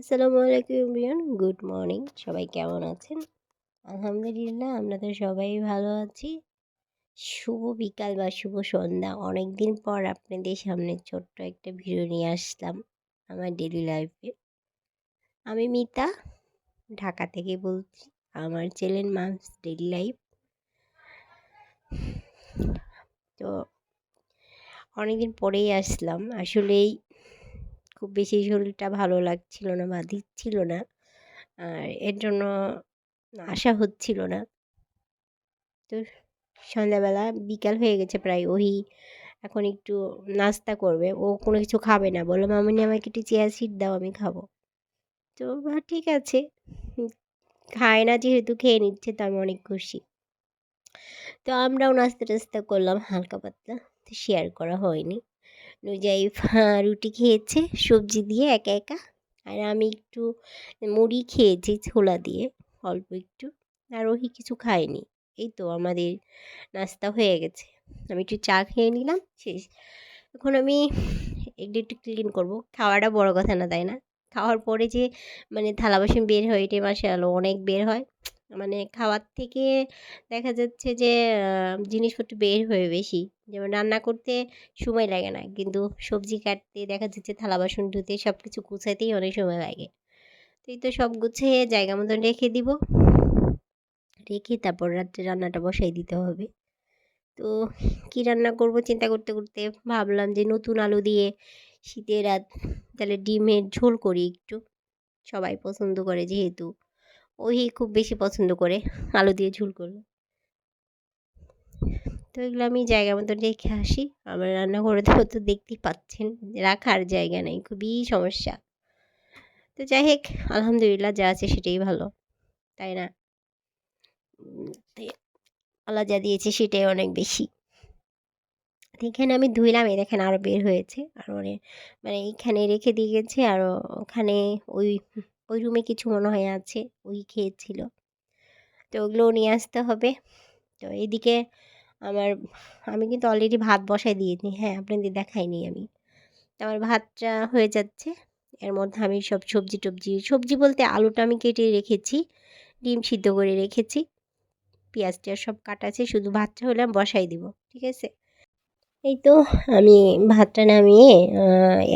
আসসালামু আলাইকুম everyone good morning. সবাই কেমন আছেন? আলহামদুলিল্লাহ, আমরা তো সবাই ভালো আছি। শুভ বিকাল বা শুভ সন্ধ্যা। অনেক দিন পর আপনাদের সামনে ছোট্ট একটা ভিডিও নিয়ে আসলাম আমার ডেলি লাইফে আমি মিতা, ঢাকা থেকে বলছি। আমার চ্যানেল মামস ডেলি লাইফ তো অনেকদিন পরেই আসলাম। আসলেই খুব বেশি শরীরটা ভালো লাগছিল না বা দিচ্ছিল না। আর এর জন্য আসা হচ্ছিল না। তো সন্ধ্যাবেলা বিকাল হয়ে গেছে প্রায় ওই এখন একটু নাস্তা করবে, ও কোনো কিছু খাবে না। বলল, মামনি, আমাকে একটু চেয়ার সিট দাও, আমি খাব। তো ঠিক আছে। খায় না, যেহেতু খেয়ে নিচ্ছে, তো আমি অনেক খুশি। তো আমরাও নাস্তা টাস্তা করলাম, হালকা পাতলা। তো শেয়ার করা হয়নি। অনুযায়ী রুটি খেয়েছে, সবজি দিয়ে একা একা। আর আমি একটু মুড়ি খেয়েছি ছোলা দিয়ে, অল্প একটু। আর ওই কিছু খাইনি এই তো আমাদের নাস্তা হয়ে গেছে। আমি একটু চা খেয়ে নিলাম, শেষ। এখন আমি একটু একটু ক্লিন করব। খাওয়াটা বড় কথা না, তাই না? খাওয়ার পরে যে মানে থালা বাসন বের হয় এটাই মাসে আলো অনেক বের হয়। মানে খাওয়ার থেকে দেখা যাচ্ছে যে জিনিসপত্র বের হয়ে বেশি। যেমন রান্না করতে সময় লাগে না, কিন্তু সবজি কাটতে দেখা যাচ্ছে থালা বাসন ধুতে সব কিছু গুছাতেই অনেক সময় লাগে। তো এই তো সব গুছিয়ে জায়গা মতন রেখে দিব। রেখে তারপর রাত্রে রান্নাটা বসাই দিতে হবে। তো কী রান্না করব চিন্তা করতে করতে ভাবলাম যে, নতুন আলু দিয়ে শীতের রাত তাহলে ডিমের ঝোল করি একটু। সবাই পছন্দ করে যেহেতু। ওই খুব বেশি পছন্দ করে। আলু দিয়ে ঝুল করলে। তো এগুলো আমি জায়গা মতো রেখে আসি। আমার রান্নাঘরে তো তো দেখতেই পাচ্ছেন, রাখার জায়গা নেই, খুবই সমস্যা। তো যাই হোক, আলহামদুলিল্লাহ যা আছে সেটাই ভালো, তাই না? আল্লাহ যা দিয়েছে সেটাই অনেক বেশি। এখানে আমি ধুইলাম এই দেখেন আরও বের হয়েছে, আর মানে মানে এইখানে রেখে দিয়ে গেছে, আর ওখানে ওই ওই রুমে কিছু মনে হয় আছে, ওই খেয়েছিল। তো ওগুলোও নিয়ে আসতে হবে। তো এইদিকে আমার, আমি কিন্তু অলরেডি ভাত বসাই দিয়েছি হ্যাঁ আপনাদের দেখাইনি আমি। আমার ভাতটা হয়ে যাচ্ছে, এর মধ্যে আমি সব সবজি টবজি, সবজি বলতে আলুটা আমি কেটে রেখেছি, ডিম সিদ্ধ করে রেখেছি পেঁয়াজ টিয়াজ সব কাটা আছে, শুধু ভাতটা হলে আমি বসাই দিব, ঠিক আছে? এই তো আমি ভাতটা নামিয়ে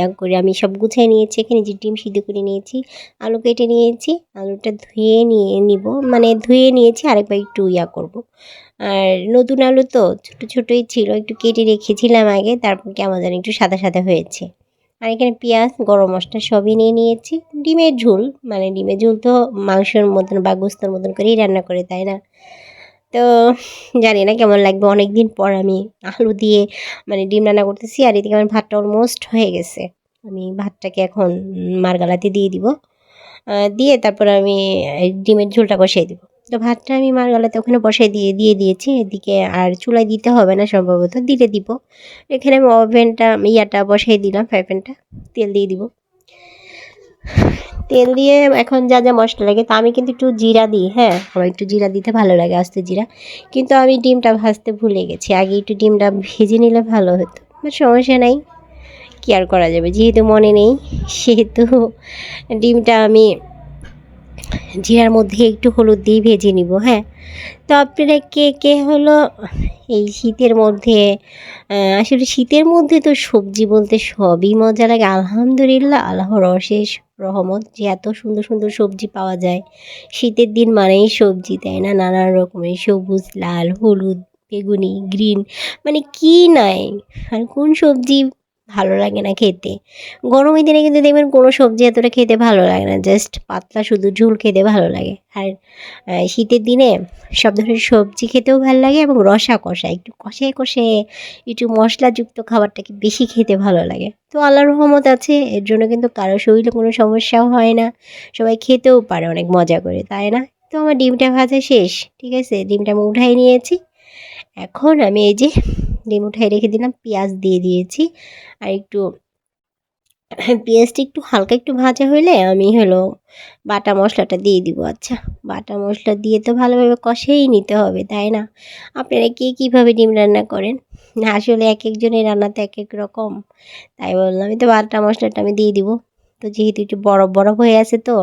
এক করে আমি সব গুছিয়ে নিয়েছি। এখানে যে ডিম সিদ্ধ করে নিয়েছি, আলু কেটে নিয়েছি, আলুটা ধুয়ে নিয়ে নিব। মানে ধুয়ে নিয়েছি, আরেকবার একটু ইয়া করব। আর নতুন আলু তো ছোটো ছোটোই ছিল, একটু কেটে রেখেছিলাম আগে, তারপর কেমন যেন একটু সাদা সাদা হয়েছে। আর এখানে পেঁয়াজ, গরম মশলা সবই নিয়ে নিয়েছি। ডিমের ঝোল মানে ডিমের ঝোল তো মাংসের মতন বা গোস্তর মতন করেই রান্না করে, তাই না? তো জানি না কেমন লাগবে। অনেক দিন পর আমি আলু দিয়ে মানে ডিম রান্না করতেছি আর এদিকে আমার ভাতটা অলমোস্ট হয়ে গেছে। আমি ভাতটাকে এখন মারগালাতে দিয়ে দিব। দিয়ে তারপর আমি ডিমের ঝোলটা বসিয়ে দিব। তো ভাতটা আমি মারগালাতে ওখানে বসাই দিয়ে দিয়ে দিয়েছি। এদিকে আর চুলায় দিতে হবে না সম্ভবত, দিলে দিব। এখানে আমি ওভেনটা ইয়াটা বসাই দিলাম ফ্রাই প্যানটা, তেল দিয়ে দিব। তেল দিয়ে এখন যা যা মশলা লাগে, তা আমি কিন্তু একটু জিরা দিই হ্যাঁ? আমার একটু জিরা দিতে ভালো লাগে, আস্তে জিরা। কিন্তু আমি ডিমটা ভাজতে ভুলে গেছি, আগে একটু ডিমটা ভেজে নিলে ভালো হতো। সমস্যা নাই, কি আর করা যাবে? যেহেতু মনে নেই, সেহেতু ডিমটা আমি জিরার মধ্যে একটু হলুদ দিয়ে ভেজে নিব হ্যাঁ? তো আপনারা কে কে হলো এই শীতের মধ্যে আসলে শীতের মধ্যে তো সবজি বলতে সবই মজা লাগে, আলহামদুলিল্লাহ, আল্লাহর অশেষ রহমত যে এত সুন্দর সুন্দর সবজি পাওয়া যায়। শীতের দিন মানেই সবজি, তাই না? নানান রকমের সবুজ, লাল, হলুদ, বেগুনি গ্রিন মানে কি নাই? আর কোন সবজি ভালো লাগে না খেতে। গরমের দিনে কিন্তু দেখবেন কোনো সবজি এতটা খেতে ভালো লাগে না জাস্ট পাতলা শুধু ঝুল খেতে ভালো লাগে। আর শীতের দিনে সব ধরনের সবজি খেতেও ভালো লাগে এবং রসা কষা, একটু কষায় কষে একটু মশলাযুক্ত খাবারটাকে বেশি খেতে ভালো লাগে। তো আল্লাহ রহমত আছে, এর জন্য কিন্তু কারও শরীরে কোনো সমস্যাও হয় না, সবাই খেতেও পারে অনেক মজা করে, তাই না? তো আমার ডিমটা ভাজা শেষ, ঠিক আছে? ডিমটা আমি উঠাই নিয়েছি। এখন আমি এই যে ডিম উঠাই রেখে দিলাম, পেঁয়াজ দিয়ে দিয়েছি। আর একটু পেঁয়াজটা একটু হালকা একটু ভাজা হলে আমি হলো বাটা মশলাটা দিয়ে দিব। আচ্ছা বাটা মশলা দিয়ে তো ভালোভাবে কষেই নিতে হবে, তাই না? আপনারা কে কীভাবে ডিম রান্না করেন? আসলে এক একজনের রান্নাতে এক এক রকম, তাই বললাম আমি তো বাটা মশলাটা আমি দিয়ে দিব। তো যেহেতু একটু বরফ বরফ হয়ে আছে তো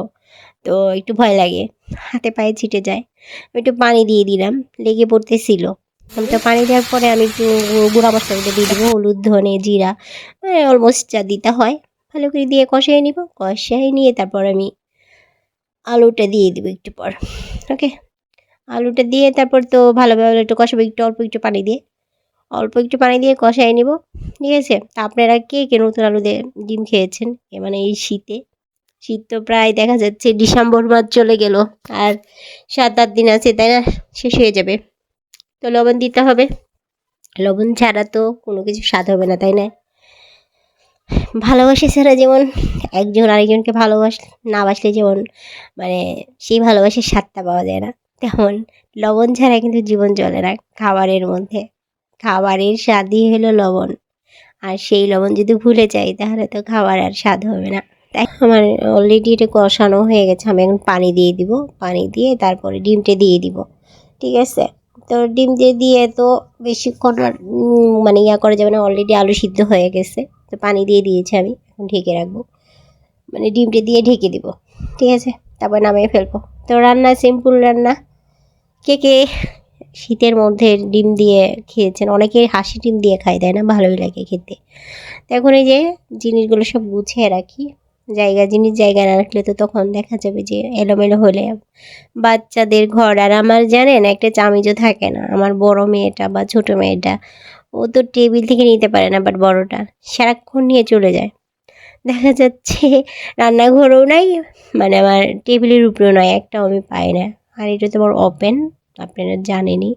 তো একটু ভয় লাগে, হাতে পায়ে ছিটে যায়। আমি একটু পানি দিয়ে দিলাম, লেগে পড়তেছিল। তো পানি দেওয়ার পরে আমি একটু গুঁড়া মশলাগুলো দিয়ে দিব, হলুদ, ধনে, জিরা মানে অলমোস্ট যা দিতে হয়। ভালো করে দিয়ে কষাই নিব কষাই নিয়ে তারপর আমি আলুটা দিয়ে দিব একটু পর, ওকে? আলুটা দিয়ে তারপর তো ভালোভাবে একটু কষাবো, একটু অল্প একটু পানি দিয়ে। অল্প একটু পানি দিয়ে কষাই নিব, ঠিক আছে? তা আপনারা কে কে নতুন আলু দিয়ে ডিম খেয়েছেন? মানে এই শীতে? শীত তো প্রায় দেখা যাচ্ছে ডিসেম্বর মাস চলে গেল, আর সাত আট দিন আছে, তাই না? শেষ হয়ে যাবে। তো লবণ দিতে হবে। লবণ ছাড়া তো কোনো কিছু স্বাদ হবে না, তাই না? ভালোবাসা ছাড়া যেমন একজন আরেকজনকে ভালোবাস, না বাসলে যেমন মানে সেই ভালোবাসার স্বাদটা পাওয়া যায় না। তেমন লবণ ছাড়া কিন্তু জীবন চলে না খাবারের মধ্যে। খাবারের স্বাদই হলো লবণ। আর সেই লবণ যদি ভুলে যাই তাহলে তো খাবার আর স্বাদ হবে না। তাই আমার অলরেডি এটা কষানো হয়ে গেছে। আমি এখন পানি দিয়ে দিব। পানি দিয়ে তারপরে ডিমটা দিয়ে দিব। ঠিক আছে? তো ডিম দিয়ে দিয়ে তো বেশিক্ষণ আর, মানে ইয়া করা যাবে না অলরেডি আলু সিদ্ধ হয়ে গেছে। তো পানি দিয়ে দিয়েছি আমি ঢেকে রাখব। মানে ডিমটা দিয়ে ঢেকে দিব ঠিক আছে? তারপর নামিয়ে ফেলব। তো রান্না সিম্পল রান্না। কে কে শীতের মধ্যে ডিম দিয়ে খেয়েছেন? অনেকে হাসি ডিম দিয়ে খায় তাই না? ভালোই লাগে খেতে। তো এখন এই যে জিনিসগুলো সব গুছিয়ে রাখি। জায়গা, জিনিস জায়গায় না রাখলে তো তখন দেখা যাবে যে এলোমেলো হলে বাচ্চাদের ঘর। আর আমার জানেন, একটা চামিজও থাকে না। আমার বড় মেয়েটা বা ছোট মেয়েটা, ও তো টেবিল থেকে নিতে পারে না, বাট বড়টা সারাক্ষণ নিয়ে চলে যায়। দেখা যাচ্ছে রান্নাঘরেও নাই মানে আমার টেবিলের উপরেও নয়, একটাও আমি পাই না। আর এটা তো আমার ওপেন, আপনারা জানেনই।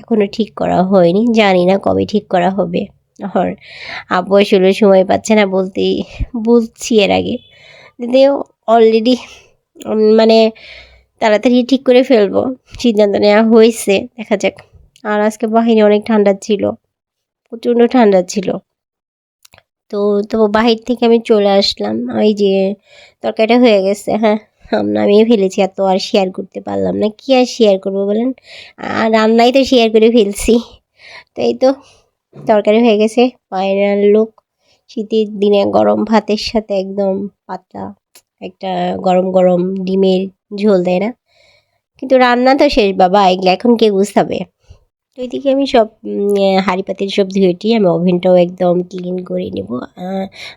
এখনও ঠিক করা হয়নি, জানি না কবে ঠিক করা হবে। আর আব্বু আসলে সময় পাচ্ছে না বলতেই, বলছি এর আগে। যদিও অলরেডি মানে তাড়াতাড়ি ঠিক করে ফেলব। সিদ্ধান্ত নেওয়া হয়েছে, দেখা যাক। আর আজকে বাহিরে অনেক ঠান্ডা ছিল, প্রচণ্ড ঠান্ডা ছিল। তো তো বাহির থেকে আমি চলে আসলাম। ওই যে তরকারিটা হয়ে গেছে হ্যাঁ। আমি, নামিয়ে ফেলেছি আর তো আর শেয়ার করতে পারলাম না। কি আর শেয়ার করব বলেন? আর রান্নাই তো শেয়ার করে ফেলছি। তো এই তো তরকারি হয়ে গেছে ফাইনাল লুক, শীতের দিনে গরম ভাতের সাথে একদম পাতলা, একটা গরম গরম ডিমের ঝোল দেয় না? কিন্তু রান্না তো শেষ, বাবা, এগুলো এখন কে বুঝতে তো ওইদিকে আমি সব হাঁড়ি পাতিল সব ধুয়েটি আমি ওভেনটাও একদম ক্লিন করে নেব।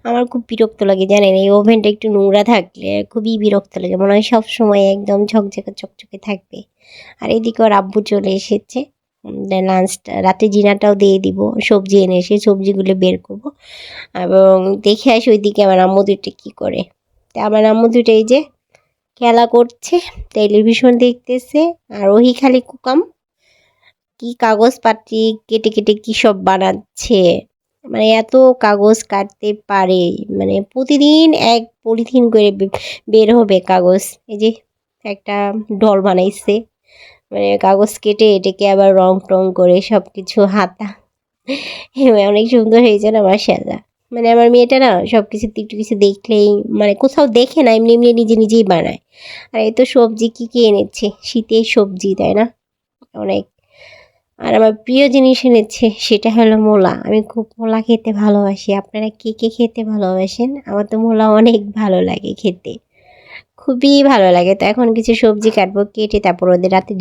আমার খুব বিরক্ত লাগে, জানেন, এই ওভেনটা একটু নোংরা থাকলে খুবই বিরক্ত লাগে, মনে হয় সব সময় একদম ঝকঝকে চকচকে থাকবে। আর এদিকে ওর আব্বু চলে এসেছে লাঞ্চটা রাতে জিনাটাও দিয়ে দিব, সবজি এনে এসে সবজিগুলো বের করব। এবং দেখে আসি ওইদিকে আমার আম্মু দুইটা কী করে। তা আমার আম্মু দুটো এই যে খেলা করছে টেলিভিশন দেখতেছে, আর ওই খালি কুকাম। কি কাগজ পাতি কেটে কেটে কী সব বানাচ্ছে। মানে এত কাগজ কাটতে পারে মানে প্রতিদিন এক পলিথিন করে বের হবে কাগজ। এই যে একটা ডল বানাইছে। মানে কাগজ কেটে এটাকে আবার রং টং করে সব কিছু হাতা অনেক সুন্দর হয়েছে না আমার সাজা মানে আমার মেয়েটা না সব কিছু একটু কিছু দেখলেই মানে কোথাও দেখে না, এমনি এমনি নিজে নিজেই বানায়। আর এই তো সবজি কী কী এনেছে? শীতের সবজি, তাই না? অনেক। আর আমার প্রিয় জিনিস এনেছে, সেটা হলো মোলা। আমি খুব মোলা খেতে ভালোবাসি। আপনারা কে কে খেতে ভালোবাসেন? আমার তো মোলা অনেক ভালো লাগে খেতে। খুবই ভালো লাগে। তো এখন কিছু সবজি কাটবো, কেটে তারপর ওদের রাতে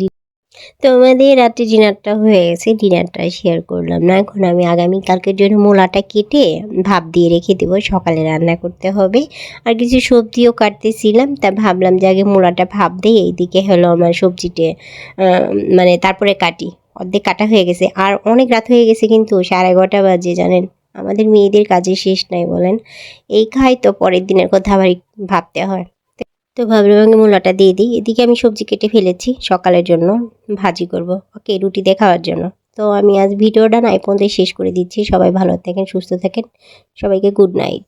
তো আমাদের রাতে ডিনারটা হয়ে গেছে ডিনারটা শেয়ার করলাম। না, এখন আমি আগামীকালকের জন্য মূলাটা কেটে ভাপ দিয়ে রেখে দেবো। সকালে রান্না করতে হবে। আর কিছু সবজিও কাটতেছিলাম, তা ভাবলাম যে আগে মূলাটা ভাপ দিই, এইদিকে হলো আমার সবজিটা মানে তারপরে কাটি। অর্ধেক কাটা হয়ে গেছে। আর অনেক রাত হয়ে গেছে কিন্তু, সাড়ে এগারোটা বাজে, জানেন? আমাদের মেয়েদের কাজে শেষ নাই, বলেন? এই খাই তো পরের দিনের কথা আবার ভাবতে হয়। তো ভাবলাম আমি মূলাটা দিয়ে দিই। এদিকে আমি সবজি কেটে ফেলেছি সকালের জন্য, ভাজি করব। ওকে, রুটি দিয়ে খাওয়ার জন্য। তো আমি আজ ভিডিওটা না এই পর্যন্তই শেষ করে দিচ্ছি। সবাই ভালো থাকেন, সুস্থ থাকেন। সবাইকে গুড নাইট